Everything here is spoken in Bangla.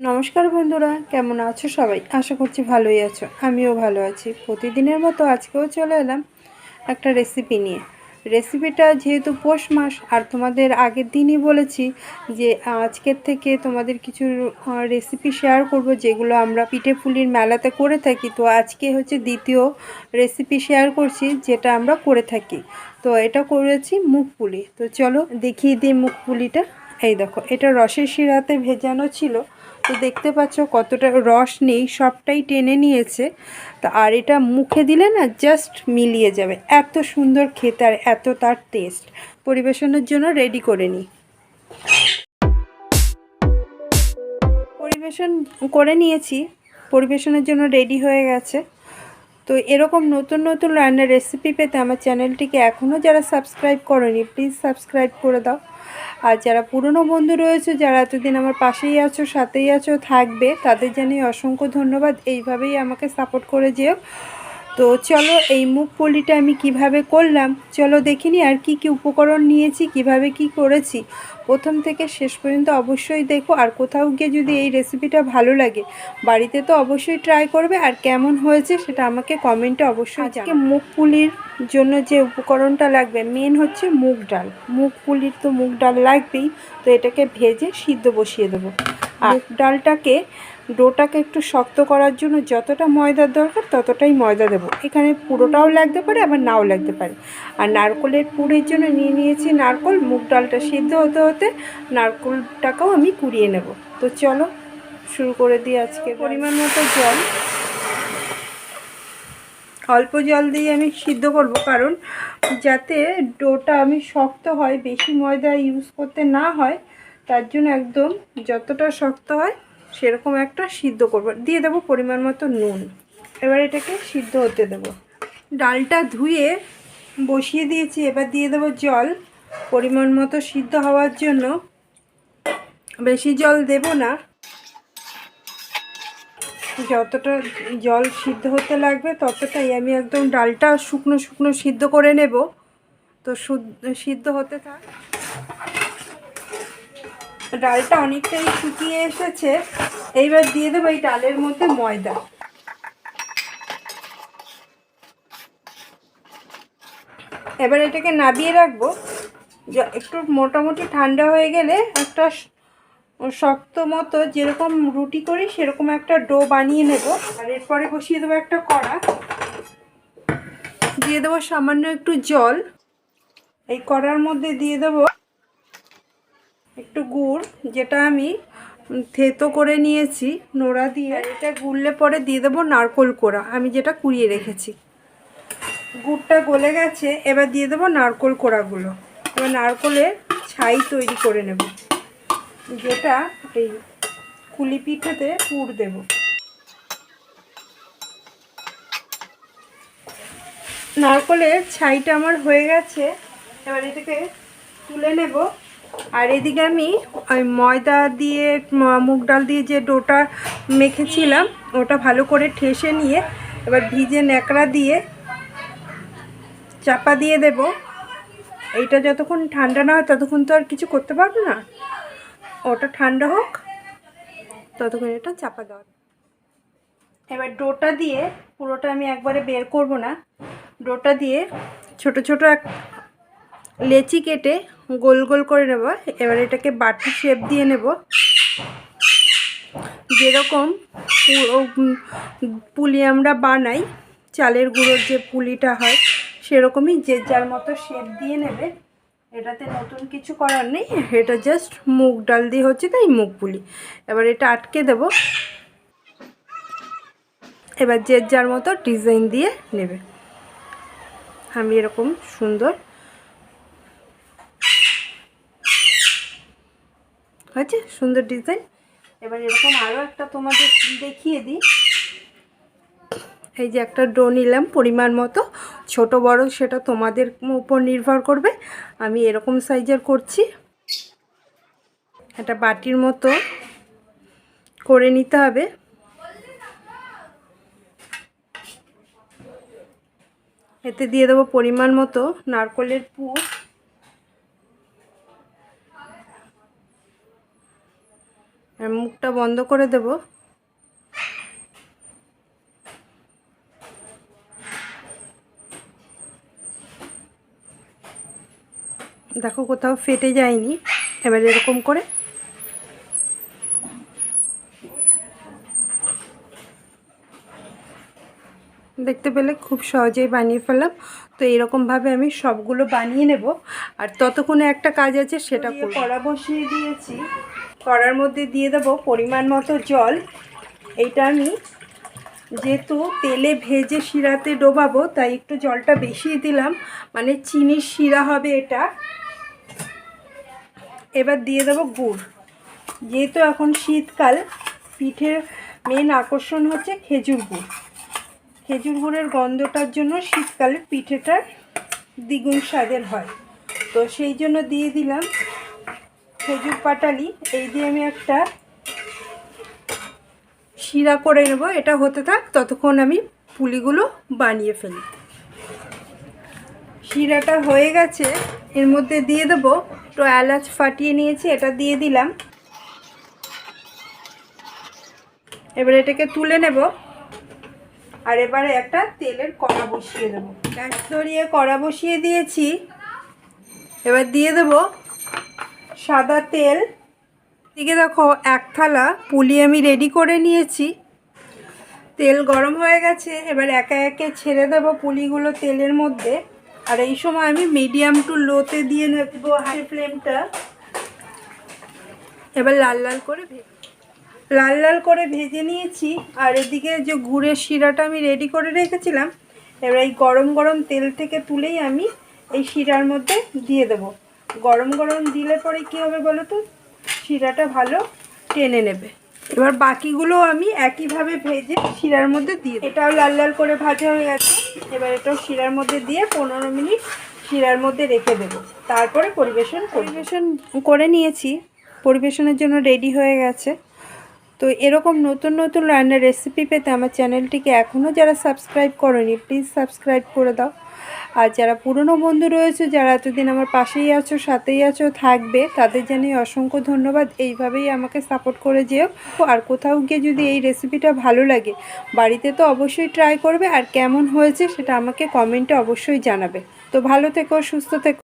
নমস্কার বন্ধুরা, কেমন আছো সবাই? আশা করছি ভালোই আছো। আমিও ভালো আছি। প্রতিদিনের মতো আজকেও চলে এলাম একটা রেসিপি নিয়ে। রেসিপিটা যেহেতু পৌষ মাস, আর তোমাদের আগের দিনই বলেছি যে আজকের থেকে তোমাদের কিছু রেসিপি শেয়ার করব, যেগুলো আমরা পিঠে পুলির মেলাতে করে থাকি। তো আজকে হচ্ছে দ্বিতীয় রেসিপি শেয়ার করছি, যেটা আমরা করে থাকি। তো এটা করেছি মুখ পুলি। তো চলো দেখিয়ে দিই মুখ পুলিটা। এই দেখো, এটা রসের শিরাতে ভেজানো ছিল। তো দেখতে পাচ্ছ কতটা রস নেই, সবটাই টেনে নিয়েছে। তা আর এটা মুখে দিলে না জাস্ট মিলিয়ে যাবে। এত সুন্দর খেতে আর এত তার টেস্ট পরিবেশনের জন্য রেডি করে নিই পরিবেশন করে নিয়েছি। পরিবেশনের জন্য রেডি হয়ে গেছে। তো এরকম নতুন নতুন রান্নার রেসিপি পেতে আমার চ্যানেলটিকে এখনও যারা সাবস্ক্রাইব করেনি প্লিজ সাবস্ক্রাইব করে দাও। আর যারা পুরনো বন্ধু রয়েছে, যারা এতদিন আমার পাশেই আছো, সাথেই আছো, থাকবে, তাদের জানিয়ে অসংখ্য ধন্যবাদ। এইভাবেই আমাকে সাপোর্ট করে যেও। তো চলো এই মুখ পলিটা আমি কীভাবে করলাম, চলো দেখিনি আর কি কি উপকরণ নিয়েছি, কীভাবে কি করেছি। প্রথম থেকে শেষ পর্যন্ত অবশ্যই দেখো। আর কোথাও গিয়ে যদি এই রেসিপিটা ভালো লাগে বাড়িতে তো অবশ্যই ট্রাই করবে। আর কেমন হয়েছে সেটা আমাকে কমেন্টে অবশ্যই আজকে মুখ পুলির জন্য যে উপকরণটা লাগবে মেন হচ্ছে মুগ ডাল। মুগ পুলির তো মুগ ডাল লাগবেই। তো এটাকে ভেজে সিদ্ধ বসিয়ে দেবো। মুগ ডালটাকে ডোটাকে একটু শক্ত করার জন্য যতটা ময়দার দরকার ততটাই ময়দা দেব। এখানে পুরোটাও লাগতে পারে আবার নাও লাগতে পারে। আর নারকলের পুরের জন্য নিয়ে নিয়েছি নারকল মুগ ডালটা সিদ্ধ হতে হতে নারকলটাকেও আমি কুড়িয়ে নেব। তো চলো শুরু করে দিই আজকে পরিমাণ মতো জল। অল্প জল দিয়ে আমি সিদ্ধ করব কারণ যাতে ডোটা আমি শক্ত হয় বেশি ময়দা ইউজ করতে না হয় তার জন্য একদম যতটা শক্ত হয়, সেরকম একটা সিদ্ধ করব। দিয়ে দেবো পরিমাণ মতো নুন। এবার এটাকে সিদ্ধ হতে দেব। ডালটা ধুয়ে বসিয়ে দিয়েছি। এবার দিয়ে দেবো জল। পরিমাণ মতো সিদ্ধ হওয়ার জন্য বেশি জল দেব না। যতটা জল সিদ্ধ হতে লাগবে, ততটাই আমি একদম ডালটা শুকনো শুকনো সিদ্ধ করে নেব। তো সিদ্ধ হতে থাক। ডালটা অনেকটাই শুকিয়ে এসেছে। এইবার দিয়ে দেবো এই ডালের মধ্যে ময়দা। এবার এটাকে নাবিয়ে রাখব। একটু মোটামুটি ঠান্ডা হয়ে গেলে একটা শক্ত মতো যেরকম রুটি করি, সেরকম একটা ডো বানিয়ে নেব। আর এরপরে বসিয়ে দেবো একটা কড়া। দিয়ে দেবো সামান্য একটু জল। এই কড়ার মধ্যে দিয়ে দেবো একটু গুড়, যেটা আমি থেতো করে নিয়েছি, নোড়া দিয়ে। এটা গুললে পরে দিয়ে দেবো নারকোল কোড়া। আমি যেটা কুড়িয়ে রেখেছি। গুড়টা গলে গেছে, এবার দিয়ে দেবো নারকোল কোড়াগুলো। এবার নারকোলের ছাই তৈরি করে নেব। যেটা এই কুলি পিঠেতে পুর দেব। নারকলের ছাইটা আমার হয়ে গেছে। এবার এটাকে তুলে নেব। আর এদিকে আমি ওই ময়দা দিয়ে মুগ ডাল দিয়ে যে ডোটা মেখেছিলাম, ওটা ভালো করে ঠেসে নিয়ে এবার ভিজে ন্যাকড়া দিয়ে চাপা দিয়ে দেব। এইটা যতক্ষণ ঠান্ডা না হয় ততক্ষণ তো আর কিছু করতে পারব না। ওটা ঠান্ডা হোক, ততক্ষণ এটা চাপা দেওয়া এবার ডোটা দিয়ে, পুরোটা আমি একবারে বের করব না। ডোটা দিয়ে ছোট ছোট এক লেচি কেটে গোল গোল করে নেব। এবার এটাকে বাটি শেপ দিয়ে নেব। যেরকম পুলি আমরা বানাই, চালের গুঁড়োর যে পুলিটা হয়, সেরকমই যে যার মতো শেপ দিয়ে নেবে। এটাতে নতুন কিছু করার নেই, এটা জাস্ট মুগ ডাল দিয়ে হচ্ছে তাই মুগ পুলি। এবার এটা আটকে দেব। এবার যে যার মতো ডিজাইন দিয়ে নেবে। আমি এরকম সুন্দর হয়েছে? সুন্দর ডিজাইন এবার এরকম আরও একটা তোমাদের দেখিয়ে দিই। এই যে একটা ডো নিলাম পরিমাণ মতো। ছোট, বড় সেটা তোমাদের উপর নির্ভর করবে। আমি এরকম সাইজের করছি। একটা বাটির মতো করে নিতে হবে। এতে দিয়ে দেবো পরিমাণ মতো নারকলের পুর এর আর মুখটা বন্ধ করে দেব। দেখো কোথাও ফেটে যায়নি এবার এরকম করে। দেখতে পেলে খুব সহজেই বানিয়ে ফেললাম। তো এরকমভাবে আমি সবগুলো বানিয়ে নেব। আর ততক্ষণে একটা কাজ আছে সেটা কড়া বসিয়ে দিয়েছি। কড়ার মধ্যে দিয়ে দেবো পরিমাণ মতো জল। এইটা আমি যেহেতু তেলে ভেজে শিরাতে ডোবাবো তাই একটু জলটা বেশি দিলাম। মানে চিনির শিরা হবে এটা। এবার দিয়ে দেবো গুড়। যেহেতু এখন শীতকাল পিঠের মেন আকর্ষণ হচ্ছে খেজুর গুড়। খেজুর গুড়ের গন্ধটার জন্য শীতকালে পিঠেটা দ্বিগুণ স্বাদের হয়। তো সেই জন্য দিয়ে দিলাম খেজুর পাটালি। এই দিয়ে আমি একটা শিরা করে নেব, এটা হতে থাক, ততক্ষণ আমি পুলিগুলো বানিয়ে ফেলি। শিরাটা হয়ে গেছে, এর মধ্যে দিয়ে দেবো তো এলাচ ফাটিয়ে নিয়েছি, এটা দিয়ে দিলাম। এবার এটাকে তুলে নেব। আর এবারে একটা তেলের কড়া বসিয়ে দেবো। গ্যাস ধরিয়ে কড়া বসিয়ে দিয়েছি। এবার দিয়ে দেব সাদা তেল। দিকে দেখো, এক থালা পুলি আমি রেডি করে নিয়েছি। তেল গরম হয়ে গেছে, এবার একে একে ছেড়ে দেব পুলিগুলো তেলের মধ্যে। আর এই সময় আমি মিডিয়াম টু লোতে দিয়ে নেব হাই ফ্লেমটা এবার লাল লাল করে ভেজে লাল লাল করে ভেজে নিয়েছি, আর এদিকে যে গুড়ের শিরাটা আমি রেডি করে রেখেছিলাম, এবার এই গরম গরম তেল থেকে তুলেই আমি এই শিরার মধ্যে দিয়ে দেব। গরম গরম দিলে পরে কী হবে বলো তো? শিরাটা ভালো টেনে নেবে। এবার বাকিগুলো আমি একইভাবে ভেজে শিরার মধ্যে দিয়ে এটাও লাল লাল করে ভাজা হয়ে গেছে। এবার এটাও শিরার মধ্যে দিয়ে পনেরো মিনিট শিরার মধ্যে রেখে দেব। তারপরে পরিবেশন পরিবেশন করে নিয়েছি। পরিবেশনের জন্য রেডি হয়ে গেছে। তো এরকম নতুন নতুন রান্নার রেসিপি পেতে আমার চ্যানেলটিকে এখনও যারা সাবস্ক্রাইব করনি প্লিজ সাবস্ক্রাইব করে দাও। আর যারা পুরনো বন্ধু রয়েছে, যারা এতদিন আমার পাশেই আছো, সাথেই আছো, থাকবে, তাদের জানিয়ে অসংখ্য ধন্যবাদ। এইভাবেই আমাকে সাপোর্ট করে যেও। আর কোথাও গিয়ে যদি এই রেসিপিটা ভালো লাগে, বাড়িতে তো অবশ্যই ট্রাই করবে। আর কেমন হয়েছে সেটা আমাকে কমেন্টে অবশ্যই জানাবে। তো ভালো থেকো, সুস্থ থেকো।